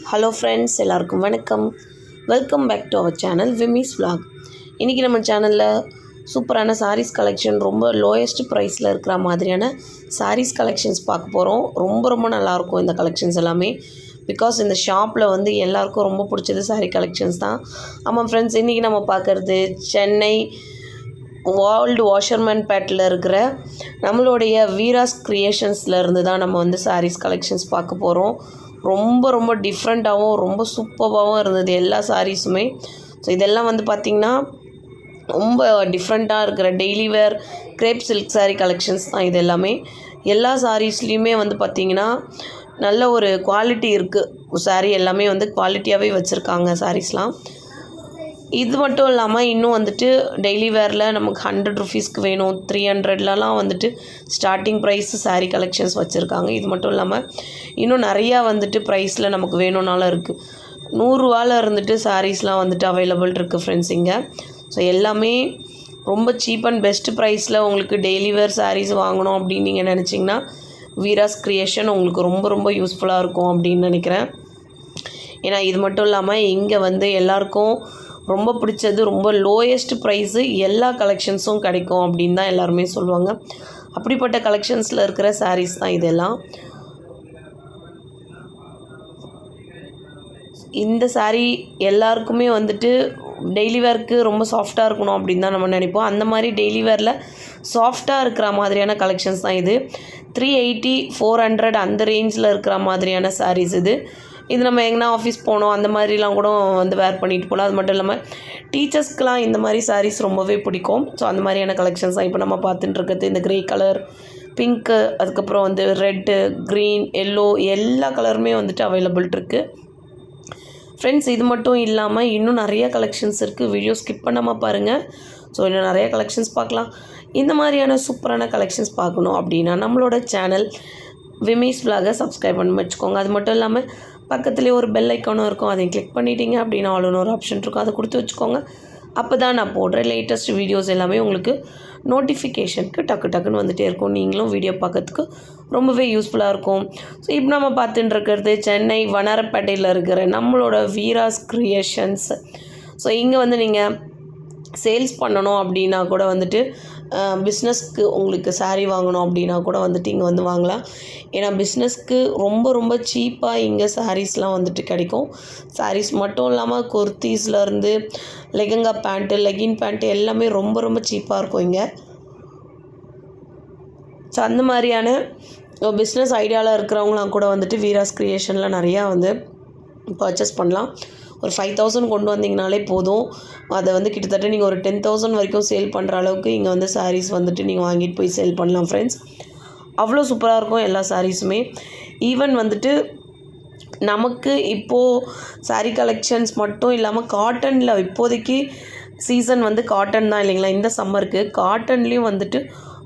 Hello friends எல்லாருக்கும் வணக்கம். Welcome back to our channel விமிஸ் vlog இன்றைக்கி நம்ம சேனலில் சூப்பரான சாரீஸ் கலெக்ஷன் ரொம்ப லோயஸ்ட் ப்ரைஸில் இருக்கிற மாதிரியான சாரீஸ் கலெக்ஷன்ஸ் பார்க்க போகிறோம் ரொம்ப ரொம்ப நல்லாயிருக்கும் இந்த கலெக்ஷன்ஸ் எல்லாமே. பிகாஸ் இந்த ஷாப்பில் வந்து எல்லாருக்கும் ரொம்ப பிடிச்சது சாரீ கலெக்ஷன்ஸ் தான். ஆமாம் ஃப்ரெண்ட்ஸ் இன்றைக்கி நம்ம பார்க்குறது சென்னை வேர்ல்டு வாஷர்மேன் பேட்டில் இருக்கிற நம்மளுடைய வீராஸ் க்ரியேஷன்ஸில் இருந்து தான் நம்ம வந்து சாரீஸ் கலெக்ஷன்ஸ் பார்க்க போகிறோம் ரொம்ப ரொம்ப டிஃப்ரெண்ட்டாகவும் ரொம்ப சூப்பராகவும் இருந்தது எல்லா சாரீஸுமே ஸோ இதெல்லாம் வந்து பார்த்திங்கன்னா ரொம்ப டிஃப்ரெண்ட்டாக இருக்கிற daily wear crepe silk sari collections தான் இது எல்லாமே. எல்லா சாரீஸ்லேயுமே வந்து பார்த்திங்கன்னா நல்ல ஒரு குவாலிட்டி இருக்குது சாரீ எல்லாமே வந்து குவாலிட்டியாகவே வச்சுருக்காங்க சாரீஸ்லாம் இது மட்டும் இல்லாமல் இன்னும் வந்துட்டு டெய்லி வேரில் நமக்கு ஹண்ட்ரட் ருபீஸ்க்கு வேணும். த்ரீ ஹண்ட்ரட்லலாம் வந்துட்டு ஸ்டார்டிங் ப்ரைஸ் சாரீ கலெக்ஷன்ஸ் வச்சுருக்காங்க. இது மட்டும் இல்லாமல் இன்னும் நிறையா வந்துட்டு ப்ரைஸில் நமக்கு வேணும்னாலும் இருக்குது நூறுரூவாவில் இருந்துட்டு சாரீஸ்லாம் வந்துட்டு அவைலபிள் இருக்குது ஃப்ரெண்ட்ஸ் இங்கே. ஸோ எல்லாமே ரொம்ப சீப் அண்ட் பெஸ்ட் ப்ரைஸில் உங்களுக்கு டெய்லி வேர் சாரீஸ் வாங்கணும் அப்படின்னு நீங்கள் நினச்சிங்கன்னா வீராஸ் க்ரியேஷன் உங்களுக்கு ரொம்ப ரொம்ப யூஸ்ஃபுல்லாக இருக்கும் அப்படின்னு நினைக்கிறேன். ஏன்னா இது மட்டும் இல்லாமல் இங்கே வந்து எல்லாருக்கும் ரொம்ப பிடிச்சது ரொம்ப லோயஸ்ட் ப்ரைஸு எல்லா கலெக்ஷன்ஸும் கிடைக்கும் அப்படின்னு தான் எல்லாருமே சொல்லுவாங்க. அப்படிப்பட்ட கலெக்ஷன்ஸில் இருக்கிற சாரீஸ் தான் இதெல்லாம். இந்த சாரீ எல்லாருக்குமே வந்துட்டு டெய்லி வேர்க்கு ரொம்ப சாஃப்டாக இருக்கணும் அப்படின்னு தான் நம்ம நினைப்போம். அந்த மாதிரி டெய்லி வேரில் சாஃப்டாக இருக்கிற மாதிரியான கலெக்ஷன்ஸ் தான் இது. த்ரீ எயிட்டி ஃபோர் ஹண்ட்ரட் அந்த ரேஞ்சில் இருக்கிற மாதிரியான சாரீஸ் இது. இது நம்ம எங்கன்னா ஆஃபீஸ் போனோம் அந்த மாதிரிலாம் கூட வந்து வேர் பண்ணிட்டு போகலாம் அது மட்டும் இல்லாமல் டீச்சர்ஸ்க்கெலாம் இந்த மாதிரி சாரீஸ் ரொம்பவே பிடிக்கும். ஸோ அந்த மாதிரியான கலெக்ஷன்ஸ் தான் இப்போ நம்ம பார்த்துட்டு இருக்கிறது. இந்த க்ரே கலர் பிங்க்கு அதுக்கப்புறம் வந்து ரெட்டு க்ரீன் எல்லோ எல்லா கலருமே வந்துட்டு அவைலபிள் இருக்குது ஃப்ரெண்ட்ஸ் இது மட்டும் இல்லாமல் இன்னும் நிறைய கலெக்ஷன்ஸ் இருக்குது வீடியோ ஸ்கிப் பண்ணாமல் பாருங்கள் ஸோ இன்னும் நிறைய கலெக்ஷன்ஸ் பார்க்கலாம். இந்த மாதிரியான சூப்பரான கலெக்ஷன்ஸ் பார்க்கணும் அப்படின்னா நம்மளோட சேனல் விமீஸ் vlog-அ சப்ஸ்கிரைப் பண்ணி வச்சுக்கோங்க. அது மட்டும் இல்லாமல் பக்கத்துலேயே ஒரு பெல் ஐக்கானும் இருக்கும். அதையும் கிளிக் பண்ணிட்டீங்க அப்படின்னா ஆளுன்னு ஒரு ஆப்ஷன் இருக்கும். அதை கொடுத்து வச்சுக்கோங்க. அப்போ தான் நான் போடுற லேட்டஸ்ட் வீடியோஸ் எல்லாமே உங்களுக்கு நோட்டிஃபிகேஷனுக்கு டக்கு டக்குன்னு வந்துகிட்டே இருக்கும். நீங்களும் வீடியோ பார்க்கறதுக்கு ரொம்பவே யூஸ்ஃபுல்லாக இருக்கும். ஸோ இப்போ நம்ம பார்த்துட்டு இருக்கிறது சென்னை வனரப்பேட்டையில் இருக்கிற நம்மளோட வீராஸ் க்ரியேஷன்ஸ் ஸோ இங்கே வந்து நீங்கள் சேல்ஸ் பண்ணணும் அப்படின்னா கூட வந்துட்டு பிஸ்னஸ்க்கு உங்களுக்கு சாரீ வாங்கணும் அப்படின்னா கூட வந்துட்டு இங்கே வந்து வாங்கலாம். ஏன்னா பிஸ்னஸ்க்கு ரொம்ப ரொம்ப சீப்பாக இங்கே சாரீஸ்லாம் வந்துட்டு கிடைக்கும். சாரீஸ் மட்டும் இல்லாமல் குர்த்தீஸ்லேருந்து லெகங்கா பேண்ட்டு லெகின் பேண்ட்டு எல்லாமே ரொம்ப ரொம்ப சீப்பாக இருக்கும் இங்கே. ஸோ அந்த மாதிரியான பிஸ்னஸ் ஐடியாவில் இருக்கிறவங்களாம் கூட வந்துட்டு வீராஸ் க்ரியேஷனில் நிறையா வந்து பர்ச்சேஸ் பண்ணலாம். ஒரு ஃபைவ் தௌசண்ட் கொண்டு வந்தீங்கனாலே போதும். அதை வந்து கிட்டத்தட்ட நீங்கள் ஒரு டென் தௌசண்ட் வரைக்கும் சேல் பண்ணுற அளவுக்கு இங்கே வந்து சாரீஸ் வந்துட்டு நீங்கள் வாங்கிட்டு போய் சேல் பண்ணலாம் ஃப்ரெண்ட்ஸ் அவ்வளோ சூப்பராக இருக்கும் எல்லா சாரீஸுமே ஈவன் வந்துட்டு நமக்கு இப்போது saree கலெக்ஷன்ஸ் மட்டும் இல்லாமல் காட்டனில் இப்போதைக்கு சீசன் வந்து காட்டன் தான் இல்லைங்களா? இந்த சம்மருக்கு காட்டன்லேயும் வந்துட்டு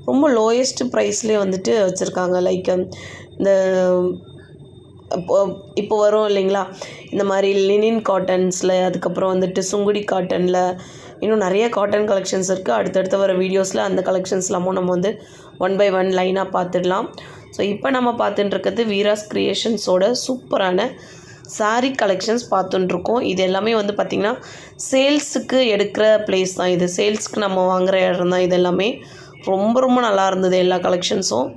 ரொம்ப லோயஸ்ட் ப்ரைஸ்லேயே வந்துட்டு வச்சுருக்காங்க. லைக் இந்த இப்போ இப்போ வரும் இல்லைங்களா? இந்த மாதிரி லினின் காட்டன்ஸில் அதுக்கப்புறம் வந்துட்டு சுங்குடி காட்டனில் இன்னும் நிறைய காட்டன் கலெக்ஷன்ஸ் இருக்குது அடுத்தடுத்து வர வீடியோஸில் அந்த கலெக்ஷன்ஸ்லாமும் நம்ம வந்து ஒன் பை ஒன் லைனாக பார்த்துடலாம் ஸோ இப்போ நம்ம பார்த்துட்டுருக்கிறது வீராஸ் க்ரியேஷன்ஸோட சூப்பரான சாரீ கலெக்ஷன்ஸ் பார்த்துட்டுருக்கோம் இது எல்லாமே வந்து பார்த்திங்கன்னா சேல்ஸுக்கு எடுக்கிற பிளேஸ் தான் இது. சேல்ஸ்க்கு நம்ம வாங்குகிற இடம் தான் இது எல்லாமே. ரொம்ப ரொம்ப நல்லா இருந்தது எல்லா கலெக்ஷன்ஸும்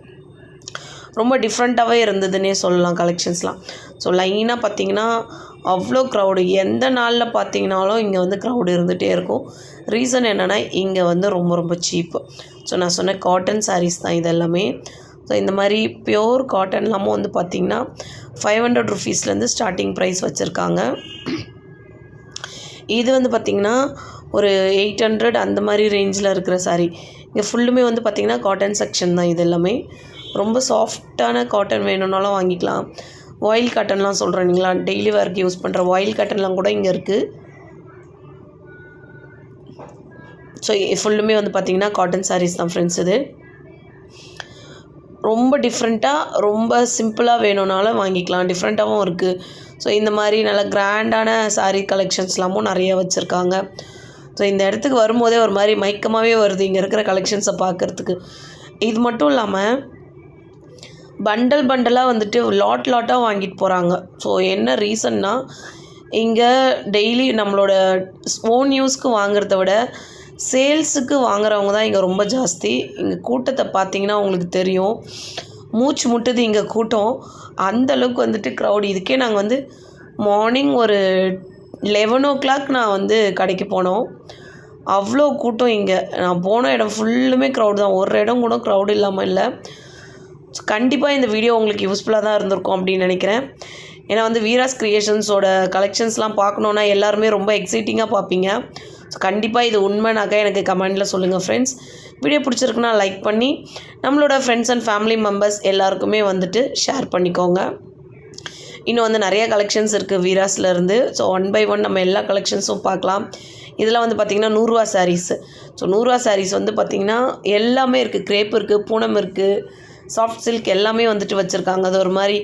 ரொம்ப டிஃப்ரெண்ட்டாகவே இருந்ததுன்னே சொல்லலாம் கலெக்ஷன்ஸ்லாம் ஸோ லைனாக பார்த்தீங்கன்னா அவ்வளோ க்ரௌடு எந்த நாளில் பார்த்தீங்கனாலும் இங்கே வந்து க்ரௌடு இருந்துகிட்டே இருக்கும். ரீசன் என்னென்னா இங்கே வந்து ரொம்ப ரொம்ப சீப்பு ஸோ நான் சொன்ன காட்டன் சாரீஸ் தான் இது எல்லாமே ஸோ இந்த மாதிரி பியோர் காட்டன்லாமும் வந்து பார்த்திங்கன்னா ஃபைவ் ஹண்ட்ரட் ருபீஸ்லேருந்து ஸ்டார்டிங் ப்ரைஸ் வச்சுருக்காங்க. இது வந்து பார்த்திங்கன்னா ஒரு எயிட் ஹண்ட்ரட் அந்த மாதிரி ரேஞ்சில் இருக்கிற சாரீ இங்கே ஃபுல்லுமே வந்து பார்த்திங்கன்னா காட்டன் செக்ஷன் தான் இது எல்லாமே. ரொம்ப சாஃப்டான காட்டன் வேணும்னாலும் வாங்கிக்கலாம். ஒயில் காட்டன்லாம் சொல்கிறீங்களா டெய்லி வேர்க்கு யூஸ் பண்ணுற ஒயில் காட்டன்லாம் கூட இங்கே இருக்குது ஸோ ஃபுல்லுமே வந்து பார்த்திங்கன்னா காட்டன் சாரீஸ் தான் ஃப்ரெண்ட்ஸ் இது. ரொம்ப டிஃப்ரெண்ட்டாக ரொம்ப சிம்பிளாக வேணும்னாலும் வாங்கிக்கலாம். டிஃப்ரெண்ட்டாகவும் இருக்குது ஸோ இந்த மாதிரி நல்ல கிராண்டான சாரீ கலெக்ஷன்ஸ்லாமும் நிறைய வச்சுருக்காங்க. ஸோ இந்த இடத்துக்கு வரும்போதே ஒரு மாதிரி மயக்கமாகவே வருது இங்கே இருக்கிற கலெக்ஷன்ஸை பார்க்குறதுக்கு இது மட்டும் இல்லாமல் பண்டல் பண்டலாக வந்துட்டு லாட் லாட்டாக வாங்கிட்டு போகிறாங்க ஸோ என்ன ரீசன்னா இங்கே டெய்லி நம்மளோட ஓன் யூஸ்க்கு வாங்குறத விட சேல்ஸுக்கு வாங்குறவங்க தான் இங்கே ரொம்ப ஜாஸ்தி. இங்கே கூட்டத்தை பார்த்தீங்கன்னா உங்களுக்கு தெரியும். மூச்சு முட்டுது இங்கே கூட்டம். அந்தளவுக்கு வந்துட்டு க்ரௌடு இதுக்கே நாங்கள் வந்து மார்னிங் ஒரு லெவன் ஓ கிளாக் நான் வந்து கடைக்கு போனோம். அவ்வளோ கூட்டம் இங்கே. நான் போன இடம் ஃபுல்லுமே க்ரௌடு தான். ஒரு இடம் கூட க்ரௌட் இல்லாமல் இல்லை. கண்டிப்பாக இந்த வீடியோ உங்களுக்கு யூஸ்ஃபுல்லாக தான் இருந்திருக்கும் அப்படின்னு நினைக்கிறேன். ஏன்னா வந்து வீராஸ் கிரியேஷன்ஸோட கலெக்ஷன்ஸ்லாம் பார்க்கணுன்னா எல்லாருமே ரொம்ப எக்ஸைட்டிங்காக பார்ப்பீங்க. ஸோ கண்டிப்பாக இது உண்மைனாக்கா எனக்கு கமெண்டில் சொல்லுங்கள் ஃப்ரெண்ட்ஸ் வீடியோ பிடிச்சிருக்குன்னா லைக் பண்ணி நம்மளோட ஃப்ரெண்ட்ஸ் அண்ட் ஃபேமிலி மெம்பர்ஸ் எல்லாருக்குமே வந்துட்டு ஷேர் பண்ணிக்கோங்க. இன்னும் வந்து நிறைய கலெக்ஷன்ஸ் இருக்குது வீராஸ்லேருந்து ஸோ ஒன் பை ஒன் நம்ம எல்லா கலெக்ஷன்ஸும் பார்க்கலாம். இதில் வந்து பார்த்திங்கன்னா நூறுரூவா சாரீஸ் ஸோ நூறுரூவா சாரீஸ் வந்து பார்த்திங்கன்னா எல்லாமே இருக்குது கிரேப் இருக்குது பூனம் இருக்குது சாஃப்ட் சில்க் எல்லாமே வந்துட்டு வச்சுருக்காங்க. அது ஒரு மாதிரி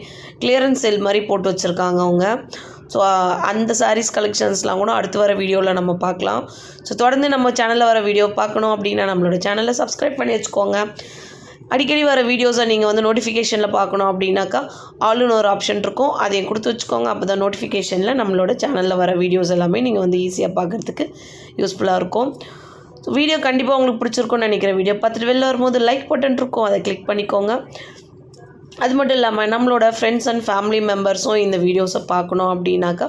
கிளியரன்ஸ் செல் மாதிரி போட்டு வச்சுருக்காங்க அவங்க. ஸோ அந்த சாரீஸ் கலெக்ஷன்ஸ்லாம் கூட அடுத்து வர வீடியோவில் நம்ம பார்க்கலாம். ஸோ தொடர்ந்து நம்ம சேனலில் வர வீடியோ பார்க்கணும் அப்படின்னா நம்மளோட சேனலை சப்ஸ்கிரைப் பண்ணி வச்சுக்கோங்க. அடிக்கடி வர வீடியோஸை நீங்கள் வந்து நோட்டிஃபிகேஷனில் பார்க்கணும் அப்படின்னாக்கா ஆளுன்னு ஒரு ஆப்ஷன் இருக்கும். அதையும் கொடுத்து வச்சுக்கோங்க. அப்போ தான் நோட்டிஃபிகேஷனில் நம்மளோட சேனலில் வர வீடியோஸ் எல்லாமே நீங்கள் வந்து ஈஸியாக பார்க்குறதுக்கு யூஸ்ஃபுல்லாக இருக்கும். ஸோ வீடியோ கண்டிப்பாக உங்களுக்கு பிடிச்சிருக்கும்னு நினைக்கிறேன். வீடியோ பார்த்துட்டு வெளில வரும்போது லைக் பட்டன் இருக்கும். அதை கிளிக் பண்ணிக்கோங்க. அது மட்டும் இல்லாமல் நம்மளோட ஃப்ரெண்ட்ஸ் அண்ட் ஃபேமிலி மெம்பர்ஸும் இந்த வீடியோஸை பார்க்கணும் அப்படின்னாக்கா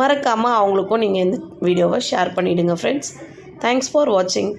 மறக்காமல் அவங்களுக்கும் நீங்கள் இந்த வீடியோவை ஷேர் பண்ணிவிடுங்க ஃப்ரெண்ட்ஸ் தேங்க்ஸ் ஃபார் வாட்சிங்